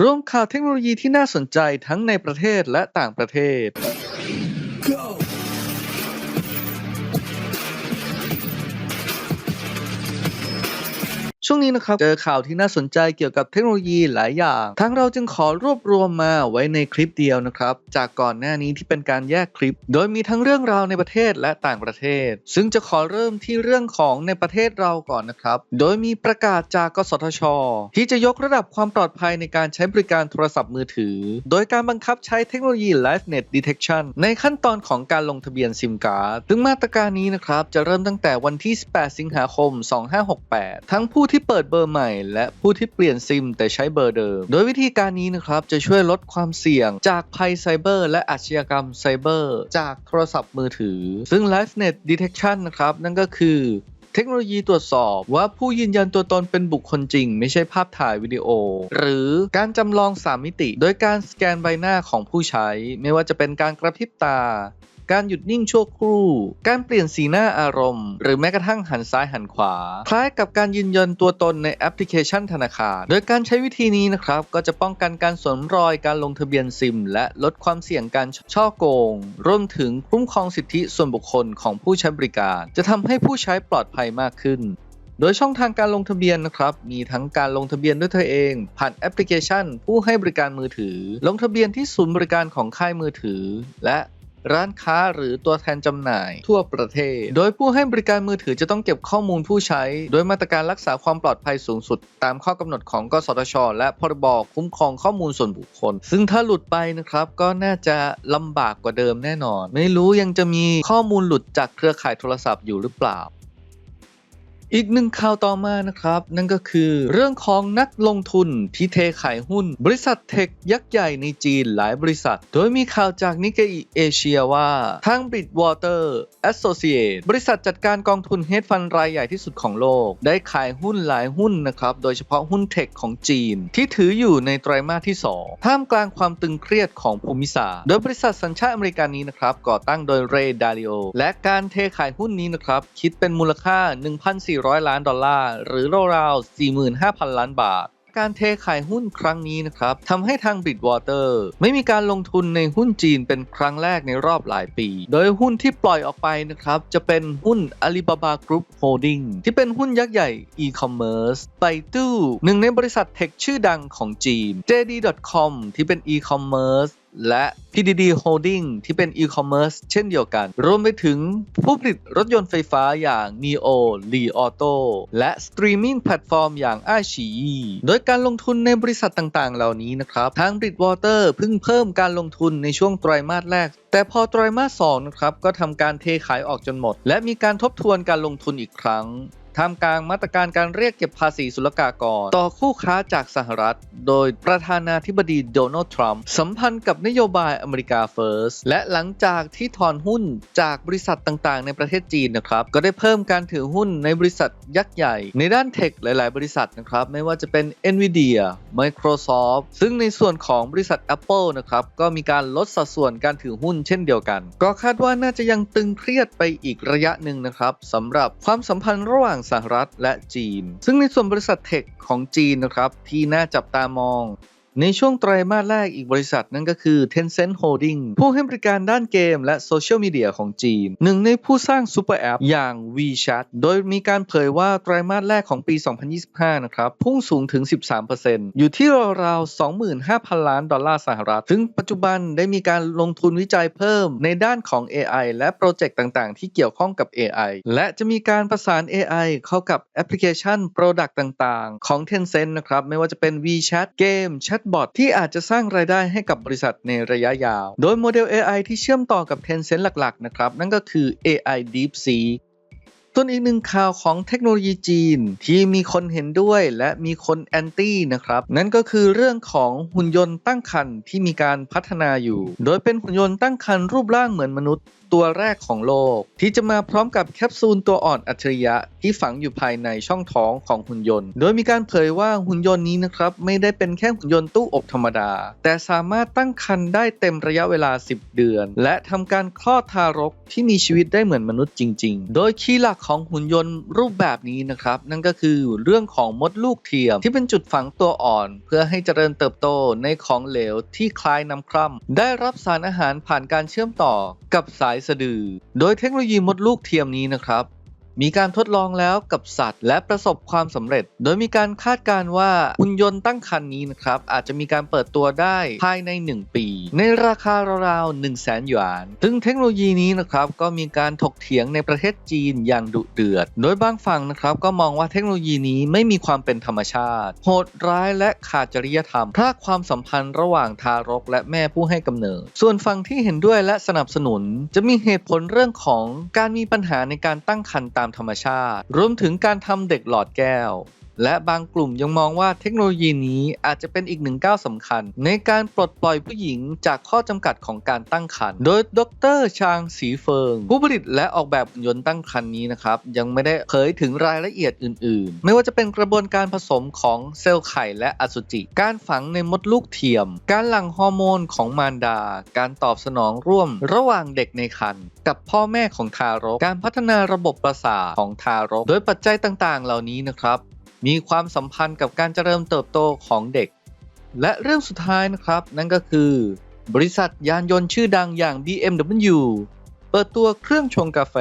ร่วมข่าวเทคโนโลยีที่น่าสนใจทั้งในประเทศและต่างประเทศ ช่วงนี้นะครับ เจอข่าวที่น่าสนใจเกี่ยวกับเทคโนโลยีหลายอย่าง ทั้งเราจึงขอรวบรวมมาไว้ในคลิปเดียวนะครับ จากก่อนหน้านี้ที่เป็นการแยกคลิป โดยมีทั้งเรื่องราวในประเทศและต่างประเทศ ซึ่งจะขอเริ่มที่เรื่องของในประเทศเราก่อนนะครับ โดยมีประกาศจากกสทช ที่จะยกระดับความปลอดภัยในการใช้บริการโทรศัพท์มือถือ โดยการบังคับใช้เทคโนโลยี LiveNet Detection ในขั้นตอนของการลงทะเบียนซิมการ์ดซึ่งมาตรการนี้นะครับจะเริ่มตั้งแต่วันที่ 18 สิงหาคม 2568 ทั้งผู้ที่เปิดเบอร์ใหม่ และผู้ที่เปลี่ยนซิม แต่ใช้เบอร์เดิม โดยวิธีการนี้นะครับจะช่วยลดความเสี่ยง จากภัยไซเบอร์ และอาชญากรรมไซเบอร์ จากโทรศัพท์มือถือ ซึ่ง LiveNet Detection นะครับนั่นก็คือเทคโนโลยีตรวจสอบว่าผู้ยืนยันตัวตนเป็นบุคคลจริง ไม่ใช่ภาพถ่ายวิดีโอ หรือการจำลอง 3 มิติ โดยการสแกนใบหน้าของผู้ใช้ ไม่ว่าจะเป็นการกระพริบตาการหยุดนิ่งชั่วครู่ การเปลี่ยนสีหน้าอารมณ์ หรือแม้กระทั่งหันซ้ายหันขวา คล้ายกับการยืนยันตัวตนในแอปพลิเคชันธนาคาร โดยการใช้วิธีนี้นะครับ ก็จะป้องกันการสวมรอยการลงทะเบียนซิม และลดความเสี่ยงการช่อโกง รวมถึงคุ้มครองสิทธิส่วนบุคคลของผู้ใช้บริการ จะทำให้ผู้ใช้ปลอดภัยมากขึ้นโดยช่องทางการลงทะเบียนนะครับ มีทั้งการลงทะเบียนด้วยตัวเอง ผ่านแอปพลิเคชัน ผู้ให้บริการมือถือ ลงทะเบียนที่ศูนย์บริการของค่ายมือถือ และ ร้านค้าหรือตัวแทนจำหน่าย ทั่วประเทศ โดยผู้ให้บริการมือถือจะต้องเก็บข้อมูลผู้ใช้ โดยมาตรการรักษาความปลอดภัยสูงสุด ตามข้อกำหนดของกสทช และพรบคุ้มครองข้อมูลส่วนบุคคล ซึ่งถ้าหลุดไปนะครับก็น่าจะลำบากกว่าเดิมแน่นอน ไม่รู้ยังจะมีข้อมูลหลุดจากเครือข่ายโทรศัพท์อยู่หรือเปล่า อีกหนึ่งข่าวต่อมานะครับ นั่นก็คือเรื่องของนักลงทุนที่เทขายหุ้น บริษัทเทคยักษ์ใหญ่ในจีนหลายบริษัท โดยมีข่าวจากนิกเกอิเอเชียว่าทาง Bridgewater Associate บริษัทจัดการกองทุนเฮดฟันรายใหญ่ที่สุดของโลก ได้ขายหุ้นหลายหุ้นนะครับ โดยเฉพาะหุ้นเทคของจีน ที่ถืออยู่ในไตรมาสที่ 2 ท่ามกลางความตึงเครียดของภูมิศาสตร์โดยบริษัทสัญชาติอเมริกันนี้นะครับก่อตั้งโดยเรย์ดาริโอและการเทขายหุ้นนี้นะครับคิดเป็นมูลค่า 1,400ล้านดอลลาร์ หรือราวๆ45,000 ล้านบาทการเทขายหุ้นครั้งนี้นะครับทำให้ทาง Bridgewater ไม่มีการลงทุนในหุ้นจีนเป็นครั้งแรกในรอบหลายปี โดยหุ้นที่ปล่อยออกไปนะครับ จะเป็นหุ้น Alibaba Group Holding ที่เป็นหุ้นยักษ์ใหญ่ e-commerce ไ a ตู้หนึ่งในบริษัทเทคชื่อดังของจีน JD.com ที่เป็น e-commerce และ PDD Holding ที่เป็น e-commerce เช่นเดียวกัน รวมไปถึงผู้ผลิตรถยนต์ไฟฟ้าอย่าง NIO Li Auto และสตรีมมิ่งแพลตฟอร์มอย่าง a ไ i โดยการลงทุนในบริษัทต่างๆ เหล่านี้นะครับ ทาง Bridgewater เพิ่งเพิ่มการลงทุนในช่วงไตรมาสแรก แต่พอไตรมาส2นะครับ ก็ทำการเทขายออกจนหมด และมีการทบทวนการลงทุนอีกครั้ง ท่ามกลางมาตรการการเรียกเก็บภาษีศุลกากร ต่อคู่ค้าจากสหรัฐ โดยประธานาธิบดีโดนัลด์ทรัมป์สัมพันธ์กับนโยบายอเมริกาเฟิร์สและหลังจากที่ถอนหุ้นจากบริษัทต่างๆ ในประเทศจีนนะครับ ก็ได้เพิ่มการถือหุ้นในบริษัทยักษ์ใหญ่ ในด้านเทคหลาย ๆ บริษัทนะครับ ไม่ว่าจะเป็น Nvidia Microsoft ซึ่งในส่วนของบริษัท Apple นะครับก็มีการลดสัดส่วนการถือหุ้นเช่นเดียวกัน ก็คาดว่าน่าจะยังตึงเครียดไปอีกระยะหนึ่งนะครับสำหรับความสัมพันธ์ระหว่างสหรัฐและจีน ซึ่งในส่วนบริษัทเทคของจีนนะครับที่น่าจับตามอง ในช่วงไตรมาสแรกอีกบริษัทนั่นก็คือ Tencent Holding ผู้ให้บริการด้านเกมและโซเชียลมีเดียของจีน หนึ่งในผู้สร้างซูเปอร์แอปอย่าง WeChat โดยมีการเผยว่าไตรมาสแรกของปี 2025 นะครับ พุ่งสูงถึง 13%อยู่ที่ราวๆ 25,000 ล้านดอลลาร์สหรัฐซึ่งปัจจุบันได้มีการลงทุนวิจัยเพิ่มในด้านของ AI และโปรเจกต์ต่างๆ ที่เกี่ยวข้องกับ AI และจะมีการประสาน AI เข้ากับแอปพลิเคชัน Product ต่างๆ ของ Tencent นะครับไม่ว่าจะเป็น WeChat เกม Chat ที่อาจจะสร้างรายได้ให้กับบริษัทในระยะยาว โดยโมเดล AI ที่เชื่อมต่อกับ Tencent หลัก ๆ นะครับ นั่นก็คือ AI DeepSeek ส่วนอีกหนึ่งข่าวของเทคโนโลยีจีนที่มีคนเห็นด้วยและมีคนแอนตี้นะครับ นั่นก็คือเรื่องของหุ่นยนต์ตั้งครรภ์ที่มีการพัฒนาอยู่ โดยเป็นหุ่นยนต์ตั้งครรภ์รูปร่างเหมือนมนุษย์ ตัวแรกของโลก ที่จะมาพร้อมกับแคปซูลตัวอ่อนอัจฉริยะที่ฝังอยู่ภายในช่องท้องของหุ่นยนต์ โดยมีการเผยว่าหุ่นยนต์นี้นะครับไม่ได้เป็นแค่หุ่นยนต์ตู้อบธรรมดา แต่สามารถตั้งครรภ์ได้เต็มระยะเวลา 10 เดือน และทำการคลอดทารกที่มีชีวิตได้เหมือนมนุษย์จริง ๆ โดยคีย์หลักของหุ่นยนต์รูปแบบนี้นะครับนั่นก็คือเรื่องของมดลูกเทียม ที่เป็นจุดฝังตัวอ่อน เพื่อให้เจริญเติบโตในของเหลวที่คล้ายน้ำคร่ำได้รับสารอาหารผ่านการเชื่อมต่อกับสายสะดือ โดยเทคโนโลยีมดลูกเทียมนี้นะครับ มีการทดลองแล้วกับสัตว์ และประสบความสำเร็จ โดยมีการคาดการณ์ว่าหุ่นยนต์ตั้งครรภ์นี้นะครับ อาจจะมีการเปิดตัวได้ภายใน 1 ปี ในราคาราวๆ1 0 0 0 0แสนหยวน ซึ่งเทคโนโลยีนี้นะครับก็มีการถกเถียงในประเทศจีนอย่างดุเดือด โดยบางฝั่งนะครับก็มองว่าเทคโนโลยีนี้ไม่มีความเป็นธรรมชาติ โหดร้ายและขาดจริยธรรมพรากความสัมพันธ์ระหว่างทารก และแม่ผู้ให้กำเนิด ส่วนฝั่งที่เห็นด้วยและสนับสนุน จะมีเหตุผลเรื่องของการมีปัญหาในการตั้งครรภ์ามธรรมชาติ รวมถึงการทำเด็กหลอดแก้ว และบางกลุ่มยังมองว่าเทคโนโลยีนี้อาจจะเป็นอีกหนึ่งก้าวสำคัญ ในการปลดปล่อยผู้หญิงจากข้อจำกัดของการตั้งครรภ์โดยดรชางสีเฟิง ผู้ผลิตและออกแบบหุ่นยนต์ตั้งครรภ์นี้นะครับ ยังไม่ได้เผยถึงรายละเอียดอื่น ๆ ไม่ว่าจะเป็นกระบวนการผสมของเซลล์ไข่และอสุจิ การฝังในมดลูกเทียม การหลั่งฮอร์โมนของมารดา การตอบสนองร่วม ระหว่างเด็กในครรภ์กับพ่อแม่ของทารก การพัฒนาระบบประสาทของทารก โดยปัจจัยต่าง ๆ เหล่านี้นะครับ มีความสัมพันธ์กับการเจริญเติบโตของเด็ก และเรื่องสุดท้ายนะครับ นั่นก็คือบริษัทยานยนต์ชื่อดังอย่าง BMW เปิดตัวเครื่องชงกาแฟ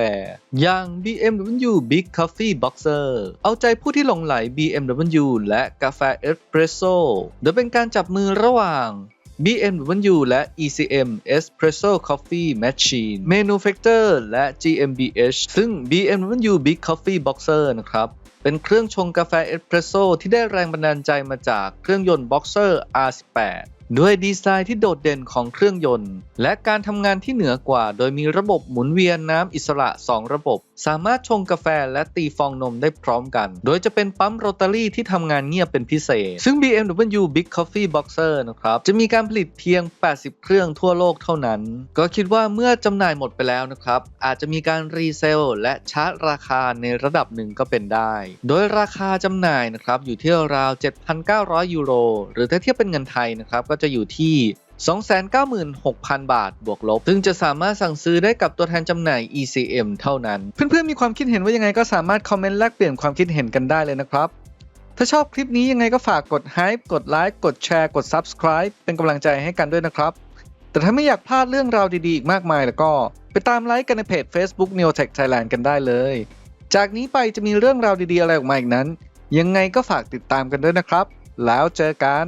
อย่าง BMW Big Coffee Boxer เอาใจผู้ที่หลงไหล BMW และกาแฟเอสเปรสโซ่โดยเป็นการจับมือระหว่าง BMW และ ECM Espresso Coffee Machine Manufacturer และ GmbH ซึ่ง BMW Big Coffee Boxer นะครับ เป็นเครื่องชงกาแฟเอสเปรสโซ่ที่ได้แรงบันดาลใจมาจากเครื่องยนต์ Boxer R18 ด้วยดีไซน์ที่โดดเด่นของเครื่องยนต์ และการทำงานที่เหนือกว่า โดยมีระบบหมุนเวียนน้ำอิสระ 2 ระบบ สามารถชงกาแฟและตีฟองนมได้พร้อมกัน โดยจะเป็นปั๊มโรตารี่ที่ทำงานเงียบเป็นพิเศษ ซึ่ง BMW Big Coffee Boxer นะครับ จะมีการผลิตเพียง 80 เครื่องทั่วโลกเท่านั้น ก็คิดว่าเมื่อจำหน่ายหมดไปแล้วนะครับ อาจจะมีการรีเซลและชาร์จราคาในระดับหนึ่งก็เป็นได้ โดยราคาจำหน่ายนะครับอยู่ที่ราว 7,900 ยูโร หรือถ้าเทียบเป็นเงินไทยนะครับก็จะอยู่ที่ 296,000 บาทบวกลบ ซึ่งจะสามารถสั่งซื้อได้กับตัวแทนจำหน่าย ECM เท่านั้น เพื่อนๆมีความคิดเห็นว่ายังไงก็สามารถคอมเมนต์แลกเปลี่ยนความคิดเห็นกันได้เลยนะครับ ถ้าชอบคลิปนี้ยังไงก็ฝากกด Hype กดไลค์กดแชร์กด Subscribe เป็นกำลังใจให้กันด้วยนะครับ แต่ถ้าไม่อยากพลาดเรื่องราวดีๆอีกมากมายแล้วก็ ไปตามไลค์กันในเพจ Facebook Neotech Thailand กันได้เลย จากนี้ไปจะมีเรื่องราวดีๆอะไรออกมาอีกนั้น ยังไงก็ฝากติดตามกันด้วยนะครับ แล้วเจอกัน